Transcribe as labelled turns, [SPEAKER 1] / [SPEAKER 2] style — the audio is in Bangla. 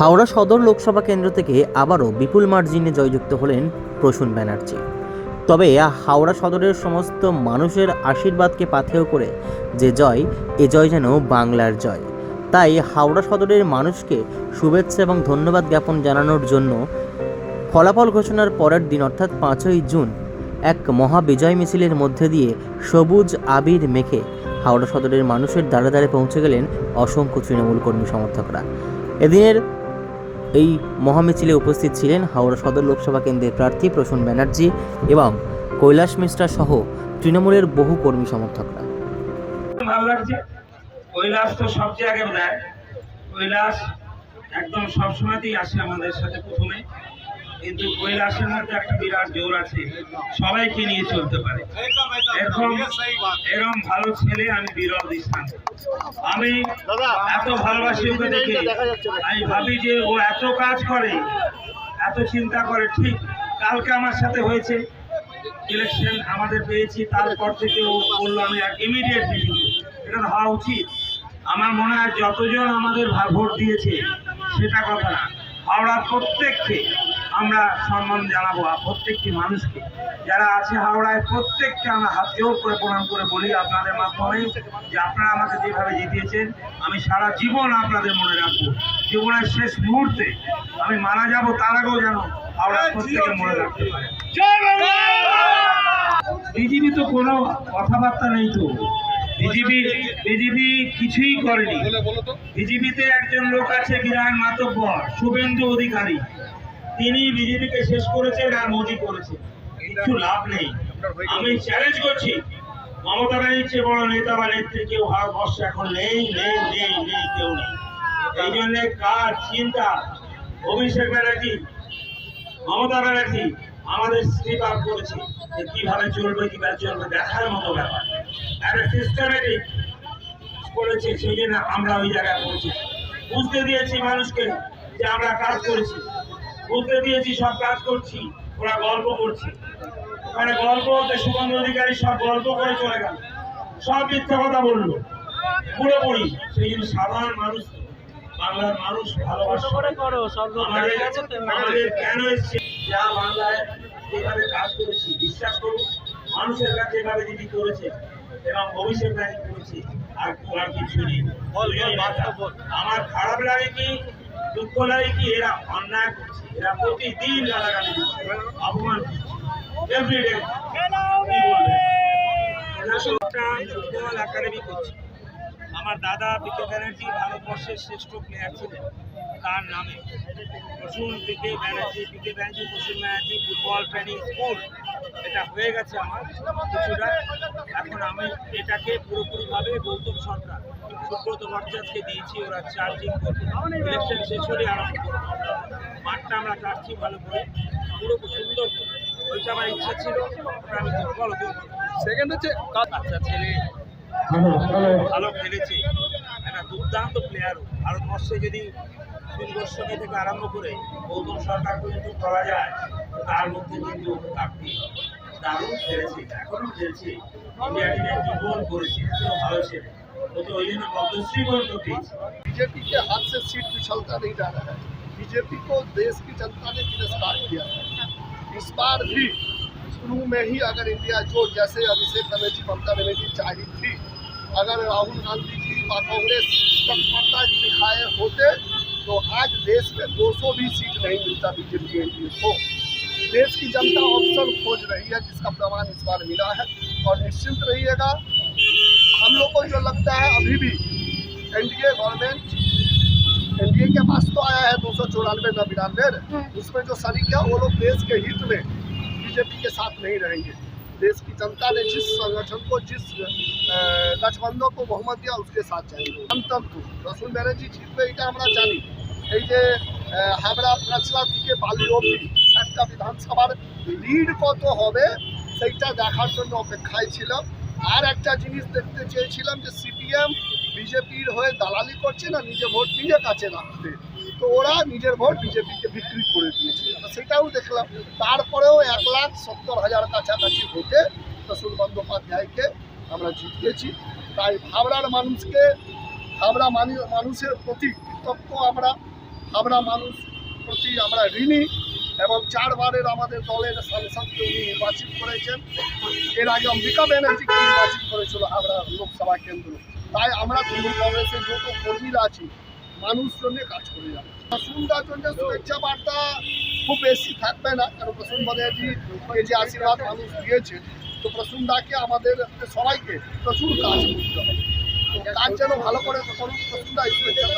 [SPEAKER 1] হাওড়া সদর লোকসভা কেন্দ্র থেকে আবারও বিপুল মার্জিনে জয়যুক্ত হলেন প্রসূন ব্যানার্জি। তবে হাওড়া সদরের সমস্ত মানুষের আশীর্বাদকে পাথেয় করে যে জয়, এ জয় যেন বাংলার জয়। তাই হাওড়া সদরের মানুষকে শুভেচ্ছা এবং ধন্যবাদ জ্ঞাপন জানানোর জন্য ফলাফল ঘোষণার পরের দিন, অর্থাৎ পাঁচই জুন, এক মহা বিজয় মিছিলের মধ্যে দিয়ে সবুজ আবির মেখে হাওড়া সদরের মানুষের দ্বারে দ্বারে পৌঁছে গেলেন অসংখ্য তৃণমূল কর্মী সমর্থকরা। এদিনের এই মহামিছিলে উপস্থিত ছিলেন হাওড়া সদর লোকসভা কেন্দ্রের প্রার্থী প্রসূন ব্যানার্জি এবং কৈলাস মিশ্রা সহ তৃণমূলের বহু কর্মী সমর্থকরা।
[SPEAKER 2] কৈলাস তো কৈলাস একদম সবসময়তেই আসে আমাদের সাথে প্রথমে। কিন্তু কৈলাসের মধ্যে একটা বিরাট জোর আছে। সবাইকে নিয়ে চলতে পারে। এরকম এরকম ভালো ছেলে আমি বিরল দিচ্ছিলাম আমি এত ভালোবাসি ওকে দেখে। আমি ভাবি যে ও এত কাজ করে এত চিন্তা করে ঠিক কালকে আমার সাথে হয়েছে। ইলেকশন আমাদের পেয়েছি তারপর থেকে ও বলল আমি ইমিডিয়েট এটা তো হওয়া উচিত। আমার মনে হয় যতজন আমাদের ভোট দিয়েছে সেটা কথা না। হাওড়ার প্রত্যেককে আমরা সম্মান জানাব প্রত্যেকটি মানুষকে। যারা আছে হাওড়ায় প্রত্যেককে আমরা হাত জোর করে প্রণাম করে বলি আপনাদের মাধ্যমে যে আপনারা আমাকে যেভাবে জিতিয়েছেন আমি সারা জীবন আপনাদের মনে রাখব। জীবনের শেষ মুহূর্তে আমি মারা যাব তার আগেও যেন হাওড়ার প্রত্যেকে মনে রাখতে পারে। বিজেপি তো কোনো কথাবার্তা নেই তো। বিজেপি বিজেপি কিছুই করেনি। বিজেপিতে একজন লোক আছে বিরাট মাতব্বর শুভেন্দু অধিকারী। তিনি বিজেপিকে শেষ করেছেন আর মোদী করেছে কিছু লাভ নেই। আমি চ্যালেঞ্জ করছি। মমতা ব্যানার্জির চেয়ে বড় নেতা বা নেত্রী কেউ ভারতবর্ষে এখন নেই নেই নেই নেই, কেউ নেই। এই জন্য কার চিন্তা? অভিষেক ব্যানার্জি, মমতা ব্যানার্জি আমাদের স্লিপ আপ করেছে যে কীভাবে চলবে কীভাবে চলবে, দেখার মতো ব্যাপার। একটা সিস্টেমেটিক করেছে সেই জন্য আমরা ওই জায়গায় পৌঁছেছি। বুঝতে দিয়েছি মানুষকে যে আমরা কাজ করেছি। বুঝতে দিয়েছি সব কাজ করছি ওরা গল্প করছে। ওখানে গল্প হতে সুগন্ধ অধিকারী সব গল্প করে চলে গেল। সব মিথ্যা কথা বলল। পুরোপুরি। সেই জন্য সাধারণ মানুষ বাংলার মানুষ ভালোবাসা। আমাদের আমাদের কেন এসছে? যা বাংলায় যেভাবে কাজ করেছি বিশ্বাস করুন মানুষের কাছে করেছে এবং করেছে আর আর কিছু নেই। আমার খারাপ লাগে কি? দুঃখ এরা অন্যায় করছে? এরা প্রতিদিন অপমান আমার দাদা বিকে ব্যানার্জি ভারতবর্ষের শ্রেষ্ঠ প্লেয়ার ছিলেন। তার নামে। Prasun PK Banerjee PK Banerjee Prasun Banerjee football training school এটা হয়ে গেছে আমার কিছুটা। এখন আমি এটাকে পুরোপুরিভাবে গৌতম সরকার সুব্রত ভট্টাচার্যকে দিয়েছি ওরা চার্জিং করবে। ইলেকশন শেষ হলে আরম্ভ করবে। মাঠটা আমরা কাটছি ভালো করে। পুরো সুন্দর। করে ওইটা আমার ইচ্ছা ছিল ওটা আমি বলো তুমি
[SPEAKER 3] সেকেন্ড হচ্ছে
[SPEAKER 2] বাচ্চা ছেলে। ভালো খেলেছে। দুর্দান্ত প্লেয়ার ভারতবর্ষে যদি সুনীল গোস্বামী থেকে আরম্ভ করে গৌতম সরকার পর্যন্ত করা যায় তার মধ্যে কিন্তু কাপটি দারুণ খেলেছে এখনো খেলছে ইন্ডিয়া টিমে কি গোল করেছে এত ভালো ছেলে ও তো ওই জন্য পদ্মশ্রী পর্যন্ত পেয়েছে
[SPEAKER 3] बीजेपी के हाथ से सीट पिछलता नहीं जा रहा है बीजेपी को देश की जनता ने तिरस्कार किया है इस बार भी शुरू में ही अगर इंडिया जो जैसे अभिषेक बनर्जी ममता बनर्जी चाही थी अगर राहुल गांधी जी व कांग्रेस तत्परता दिखाए होते तो आज देश में 200 भी सीट नहीं मिलता बीजेपी एन एनडीए को देश की जनता ऑप्शन खोज रही है जिसका प्रमाण इस बार मिला है। और निश्चिंत रहिएगा हम लोग को जो लगता है अभी भी एनडीए गवर्नमेंट एनडीए के पास तो आया है दो सौ चौरानवे न बिरानवे उसमें जो शरीक है वो लोग देश के हित में बीजेपी के साथ नहीं रहेंगे। देश की जनता ने जिस संगठन को जिस अ, गठबंधन को बहुमत दिया उसके साथ जाएंगे গণতন্ত্র রসুল ব্যানার্জি জিতবে এটা আমরা জানি এই যে আহ, হাবড়া পাঁচলা থেকে বালি অবধি একটা বিধানসভার লিড কত হবে সেইটা দেখার জন্য অপেক্ষায় ছিলাম আর একটা জিনিস দেখতে চেয়েছিলাম যে সিপিএম বিজেপির হয়ে দালালি করছে না নিজে ভোট নিজে কাছে রাখতে তো ওরা নিজের ভোট বিজেপিকে বিক্রি করে দিয়েছে। সেটাও দেখলাম। তারপরেও এক লাখ সত্তর হাজার কাছাকাছি ভোটে প্রসূন বন্দ্যোপাধ্যায়কে আমরা জিতিয়েছি। তাই হাবড়ার মানুষকে, হাবড়া মানু- মানুষের প্রতি কৃতজ্ঞ আমরা। আমরা মানুষ প্রতি আমরা ঋণী এবং চারবারের আমাদের দলের সাংসদকে উনি নির্বাচিত করেছেন। এর আগে অম্বিকা ব্যানার্জিকে নির্বাচিত করেছিল হাওড়া লোকসভা কেন্দ্র। তাই আমরা তৃণমূল কংগ্রেসের যত কর্মীরা আছি মানুষ জন্য কাজ করে যাবে। প্রসূনদার জন্য শুভেচ্ছা বার্তা খুব বেশি থাকবে না, কারণ প্রসূন এই যে আশীর্বাদ মানুষ দিয়েছে তো প্রসূনদাকে আমাদের সবাইকে প্রচুর কাজ করতে হবে। কাজ যেন ভালো করে করুন প্রসূনদা এই শুভেচ্ছা